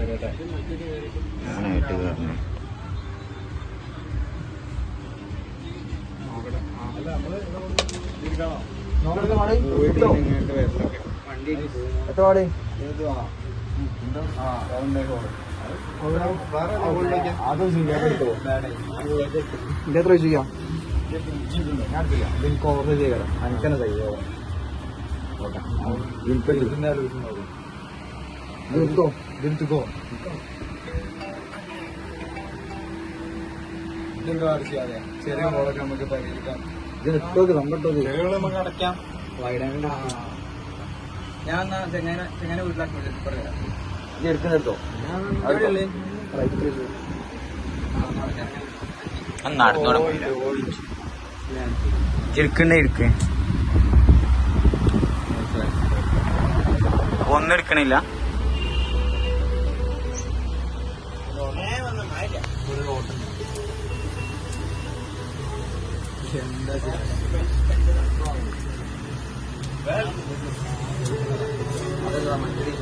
ഞാനായിട്ട് കയറണം എത്ര ചെയ്യാം ഞാൻ എത്ര ചെയ്യാം ഞാൻ ചെയ്യാം. ഇതിന് ഓർഡർ ചെയ്യാം എനിക്കെന്നെ തയ്യോ എടുത്തോ ഇതെടുത്തോ ചെറിയ മോളൊക്കെ നമുക്ക് പരിഹരിക്കാം ഇത് ഇട്ടോക്ക് നമ്മട്ടോ ചെറിയ നമുക്ക് അടയ്ക്കാം. വൈഡാന്റെ ഞാൻ ചെങ്ങനെ ചെങ്ങനെ വീട്ടിലാക്കി പറയാം. ഇത് എടുക്കുന്നെടുത്തോ? നടന്നോടെ ഇരിക്കണ്ടേ ഇരിക്ക്. ഒന്നും എടുക്കണില്ല. എന്താ ചെയ്യാ? മറ്റൊരു